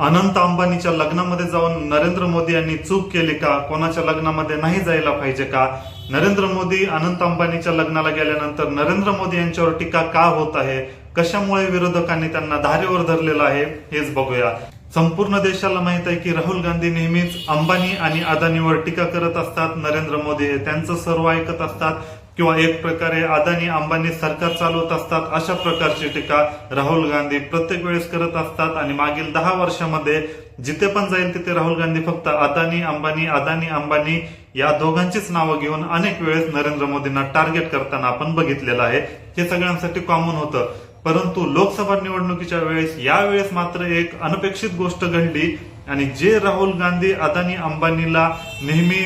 अनंत अंबानीच्या लग्नामध्ये जाऊन नरेंद्र मोदी यांनी चूक केली का? कोणाच्या लग्नामध्ये नाही जायला पाहिजे का? नरेंद्र मोदी अनंत अंबानीच्या लग्नाला गेल्यानंतर नरेंद्र मोदी यांच्यावर टीका का होत आहे? कशामुळे विरोधकांनी त्यांना धारेवर धरलेलं आहे? हेच बघूया. संपूर्ण देशाला माहीत आहे की राहुल गांधी नेहमीच अंबानी आणि अदानीवर टीका करत असतात. नरेंद्र मोदी हे त्यांचं सर्व ऐकत असतात. किंवा एक प्रकारे अदानी अंबानी सरकार चालवत असतात अशा प्रकारची टीका राहुल गांधी प्रत्येक वेळेस करत असतात. आणि मागील दहा वर्षामध्ये जिथे पण जाईल तिथे राहुल गांधी फक्त अदानी अंबानी अदानी अंबानी या दोघांचीच नावं घेऊन अनेक वेळेस नरेंद्र मोदींना टार्गेट करताना आपण बघितलेलं आहे. हे सगळ्यांसाठी कॉमन होतं. परंतु लोकसभा निवडणुकीच्या वेळेस यावेळेस मात्र एक अनपेक्षित गोष्ट घडली. आणि जे राहुल गांधी अदानी अंबानीला नेहमी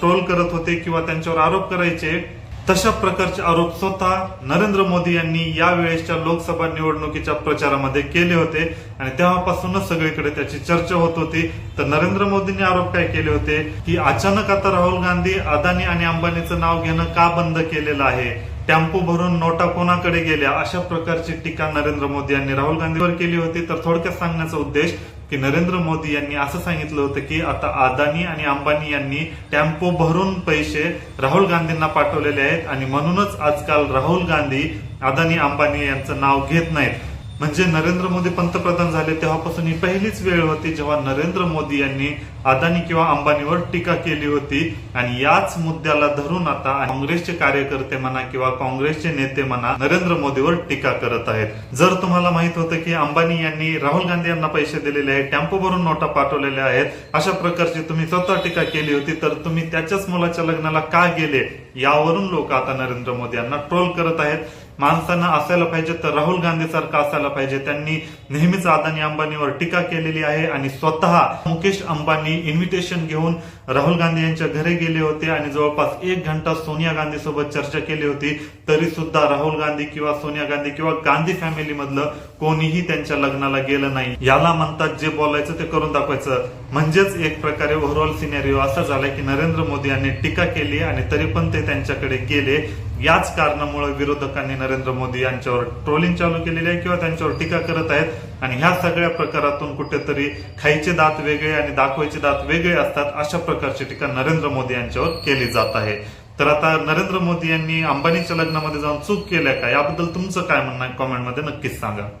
ट्रोल करत होते किंवा त्यांच्यावर आरोप करायचे तशा प्रकारचे आरोप स्वतः नरेंद्र मोदी यांनी या लोकसभा निवडणुकीच्या प्रचारामध्ये केले होते आणि तेव्हापासूनच सगळीकडे त्याची चर्चा होत होती. तर नरेंद्र मोदींनी आरोप काय केले होते की अचानक आता राहुल गांधी अदानी आणि अंबानीचं नाव घेणं का बंद केलेलं आहे? टेम्पो भरून नोटा कोणाकडे गेल्या? अशा प्रकारची टीका नरेंद्र मोदी यांनी राहुल गांधीवर केली होती. तर थोडक्यात सांगण्याचा उद्देश की नरेंद्र मोदी यांनी असं सांगितलं होतं की आता अदानी आणि अंबानी यांनी टेम्पो भरून पैसे राहुल गांधींना पाठवलेले आहेत आणि म्हणूनच आजकाल राहुल गांधी अदानी अंबानी यांचं नाव घेत नाहीत. म्हणजे नरेंद्र मोदी पंतप्रधान झाले तेव्हापासून ही पहिलीच वेळ होती जेव्हा नरेंद्र मोदी यांनी अदानी किंवा अंबानीवर टीका केली होती. आणि याच मुद्द्याला धरून आता काँग्रेसचे कार्यकर्ते म्हणा किंवा काँग्रेसचे नेते म्हणा नरेंद्र मोदीवर टीका करत आहेत. जर तुम्हाला माहीत होतं की अंबानी यांनी राहुल गांधी यांना पैसे दिलेले आहेत टेम्पो भरून नोटा पाठवलेल्या आहेत अशा प्रकारची तुम्ही स्वतः टीका केली होती तर तुम्ही त्याच्याच मुलाच्या लग्नाला का गेले? यावरून लोक आता नरेंद्र मोदी यांना ट्रोल करत आहेत. माणसांना असायला पाहिजे तर राहुल गांधी सारखा असायला पाहिजे. त्यांनी नेहमीच अदानी अंबानीवर टीका केलेली आहे आणि स्वतः मुकेश अंबानी इन्व्हिटेशन घेऊन राहुल गांधी यांच्या घरी गेले होते आणि जवळपास एक घंटा सोनिया गांधी सोबत चर्चा केली होती. तरी सुद्धा राहुल गांधी किंवा सोनिया गांधी किंवा गांधी फॅमिली मधलं कोणीही त्यांच्या लग्नाला गेलं नाही. याला म्हणतात जे बोलायचं ते करून दाखवायचं. म्हणजेच एक प्रकारे ओव्हरऑल सिनेरिओ असा झालाय की नरेंद्र मोदी यांनी टीका केली आणि तरी पण ते त्यांच्याकडे गेले. याच कारणामुळे विरोधकांनी नरेंद्र मोदी यांच्यावर ट्रोलिंग चालू केलेली आहे किंवा त्यांच्यावर टीका करत आहेत. आणि ह्या सगळ्या प्रकारातून कुठेतरी खायचे दात वेगळे आणि दाखवायचे दात वेगळे असतात अशा प्रकारची टीका नरेंद्र मोदी यांच्यावर केली जात आहे. तर आता नरेंद्र मोदी यांनी अंबानीच्या लग्नामध्ये जाऊन चूक केल्या का? याबद्दल तुमचं काय म्हणणं आहे? कॉमेंटमध्ये नक्कीच सांगा.